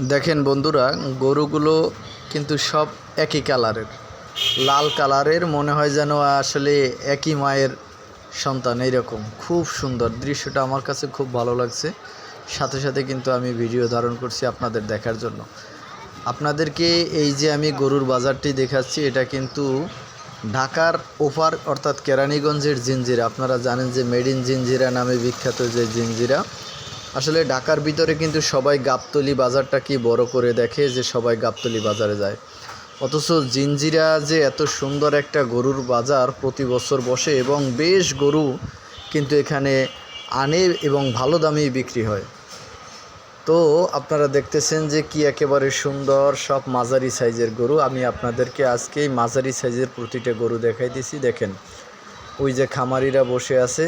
দেখেন বন্ধুরা, গরুগুলো কিন্তু সব একই কালারের। লাল কালারের, মনে হয় যেন আসলে একই মায়ের সন্তান, এইরকম। খুব সুন্দর। দৃশ্যটা আমার কাছে খুব ভালো লাগছে। সাথে সাথে কিন্তু আমি ভিডিও ধারণ করছি আপনাদের দেখার জন্য। আপনাদেরকে এই যে আমি গরুর বাজারটি দেখাচ্ছি, এটা কিন্তু ঢাকার ওপার, অর্থাৎ কেরানীগঞ্জের জিঞ্জিরা আপনারা জানেন যে মেড ইন জিঞ্জিরা নামে বিখ্যাত যে জিঞ্জিরা আসলে ঢাকার ভিতরে কিন্তু সবাই গাবতলি বাজারটা কি বড় করে দেখে যে সবাই গাবতলি বাজারে যায়। অথচ জিঞ্জিরা যে এত সুন্দর একটা গরুর বাজার প্রতি বছর বসে এবং বেশ গরু কিন্তু এখানে আনে এবং ভালো দামেই বিক্রি হয়। তো আপনারা দেখতেছেন যে কি একেবারে সুন্দর সব মাঝারি সাইজের গরু। আমি আপনাদেরকে আজকে এই মাঝারি সাইজের প্রতিটা গরু দেখাইতেছি। দেখেন, ওই যে খামারিরা বসে আছে।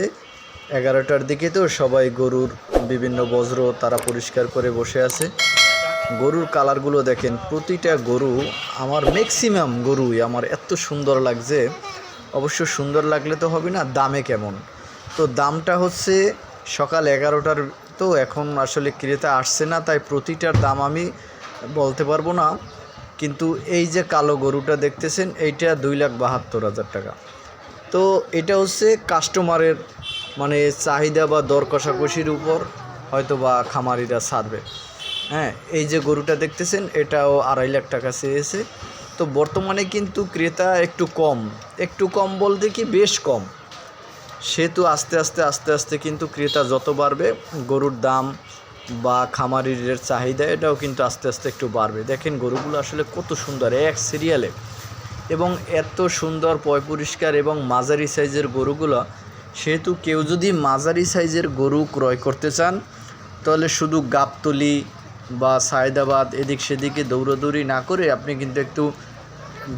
এগারোটার দিকে তো সবাই গরুর বিভিন্ন বজ্র তারা পরিষ্কার করে বসে আছে। গরুর কালারগুলো দেখেন, প্রতিটা গরু আমার ম্যাক্সিমাম গরুই। আমার এত সুন্দর লাগছে। অবশ্য সুন্দর লাগলে তো হবে না, দামে কেমন? তো দামটা হচ্ছে সকাল এগারোটার তো এখন আসলে ক্রেতা আসছে না, তাই প্রতিটার দাম আমি বলতে পারব না। কিন্তু এই যে কালো গরুটা দেখতেছেন, এইটা দুই লাখ বাহাত্তর হাজার টাকা। তো এটা হচ্ছে কাস্টমারের মানে চাহিদা বা দর কষাকষির উপর হয়তো বা খামারিরা ছাড়বে। হ্যাঁ এই যে গরুটা দেখতেছেন, এটাও আড়াই লাখ টাকা চেয়েছে। তো বর্তমানে কিন্তু ক্রেতা একটু কম। একটু কম বলতে কি বেশ কম। সেহেতু আস্তে আস্তে আস্তে আস্তে কিন্তু ক্রেতা যত বাড়বে, গরুর দাম বা খামারিদের চাহিদা এটাও কিন্তু আস্তে আস্তে একটু বাড়বে। দেখেন গরুগুলো আসলে কত সুন্দর, এক সিরিয়ালে এবং এত সুন্দর, পয় পরিষ্কার এবং মাঝারি সাইজের গরুগুলো সেহেতু কেউ যদি মাঝারি সাইজের গরু ক্রয় করতে চান তাহলে শুধু গাবতলি বা সায়দাবাদ এদিক সেদিকে দৌড়াদৌড়ি না করে আপনি কিন্তু একটু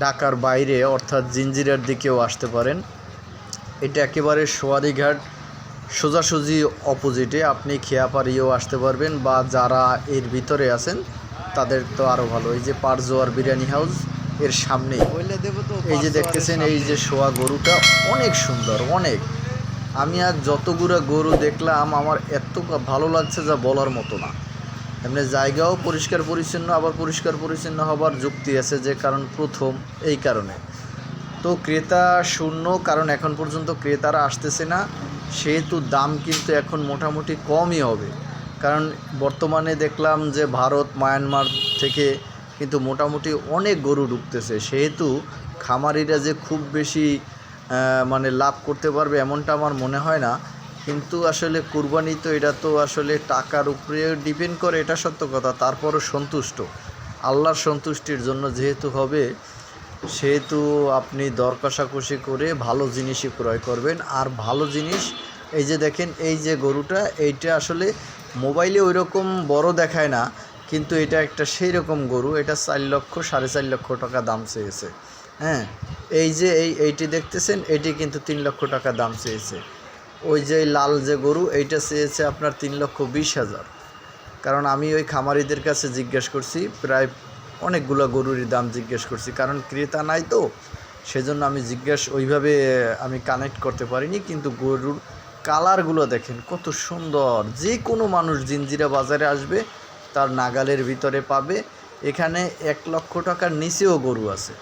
ঢাকার বাইরে অর্থাৎ জিঞ্জিরার দিকেও আসতে পারেন। এটা একেবারে সোয়ারিঘাট সোজাসুজি অপোজিটে আপনি খেয়াপাড়িয়েও আসতে পারবেন বা যারা এর ভিতরে আছেন তাদের তো আরও ভালো। এই যে পারজোয়ার বিরিয়ানি হাউস এর সামনেই। এই যে দেখতেছেন এই যে শোয়া গরুটা অনেক সুন্দর অনেক। আমি আর যতগুলো গরু দেখলাম, আমার এত ভালো লাগছে যা বলার মতো না। এমনি জায়গাও পরিষ্কার পরিচ্ছন্ন, আবার পরিষ্কার পরিচ্ছন্ন হবার যুক্তি আছে যে কারণ প্রথম এই কারণে। তো ক্রেতা শূন্য, কারণ এখন পর্যন্ত ক্রেতারা আসতেছে না, সেহেতু দাম কিন্তু এখন মোটামুটি কমই হবে। কারণ বর্তমানে দেখলাম যে ভারত, মায়ানমার থেকে কিন্তু মোটামুটি অনেক গরু ঢুকতেছে সেহেতু খামারিরা যে খুব বেশি মানে লাভ করতে পারবে এমনটা আমার মনে হয় না। কিন্তু আসলে কুরবানি তো এটা তো আসলে টাকার উপরে ডিপেন্ড করে, এটা সত্য কথা। তারপরও সন্তুষ্ট। আল্লাহর সন্তুষ্টির জন্য যেহেতু হবে, সেহেতু আপনি দর কষাকষি করে ভালো জিনিসই ক্রয় করবেন। আর ভালো জিনিস, এই যে দেখেন, এই যে গরুটা, এইটা আসলে মোবাইলে ওই রকম বড় দেখায় না, কিন্তু এটা একটা সেই রকম গরু। এটা চার লক্ষ, সাড়ে চার লক্ষ টাকা দাম চেয়েছে। হ্যাঁ এই যে এই, এইটি দেখতেছেন, এটি কিন্তু তিন লক্ষ টাকা দাম চেয়েছে। ওই যে লাল যে গরু, এইটা চেয়েছে আপনার তিন লক্ষ বিশ হাজার। কারণ আমি ওই খামারিদের কাছে জিজ্ঞেস করছি, প্রায় অনেকগুলো গরুরই দাম জিজ্ঞেস করছি। কারণ ক্রেতা নাই তো, সেজন্য আমি জিজ্ঞেস, ওইভাবে আমি কানেক্ট করতে পারিনি, কিন্তু গরুর কালারগুলো দেখেন, কত সুন্দর। যে কোনো মানুষ জিঞ্জিরা বাজারে আসবে, তার নাগালের ভিতরে পাবে। এখানে এক লক্ষ টাকার নিচেও গরু আছে।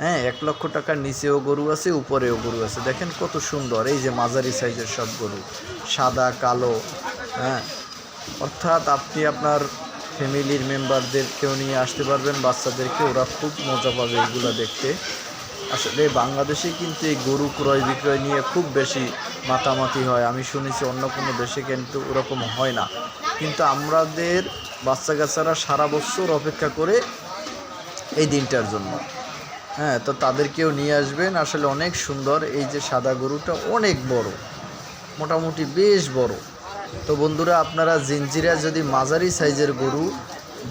হ্যাঁ এক লক্ষ টাকার নিচেও গরু আছে, উপরেও গরু আছে। দেখেন কত সুন্দর, এই যে মাঝারি সাইজের সব গরু। সাদা, কালো হ্যাঁ। অর্থাৎ আপনি আপনার ফ্যামিলির মেম্বারদেরকেও নিয়ে আসতে পারবেন, বাচ্চাদেরকে ওরা খুব মজা পাবে এগুলো দেখতে। আসলে বাংলাদেশে কিন্তু এই গরু ক্রয় বিক্রয় নিয়ে খুব বেশি মাতামাতি হয়। আমি শুনেছি অন্য কোনো দেশে কিন্তু ওরকম হয় না। কিন্তু আমাদের বাচ্চা কাচ্চারা সারা বছর অপেক্ষা করে এই দিনটার জন্য। হ্যাঁ তো তাদেরকেও নিয়ে আসবেন। আসলে অনেক সুন্দর। এই যে সাদা গরুটা অনেক বড়, মোটামুটি বেশ বড়। তো বন্ধুরা, আপনারা জিঞ্জিরা যদি মাঝারি সাইজের গরু,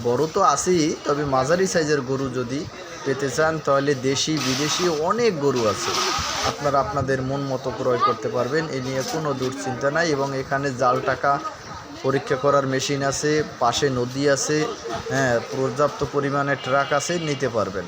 বড় তো আছেই, তবে মাঝারি সাইজের গরু যদি পেতে চান, তাহলে দেশি, বিদেশি অনেক গরু আছে। আপনারা আপনাদের মন মতো ক্রয় করতে পারবেন। এ নিয়ে কোনো দুশ্চিন্তা নাই এবং এখানে জাল টাকা পরীক্ষা করার মেশিন আছে, পাশে নদী আছে হ্যাঁ পর্যাপ্ত পরিমাণে ট্রাক আছে, নিতে পারবেন।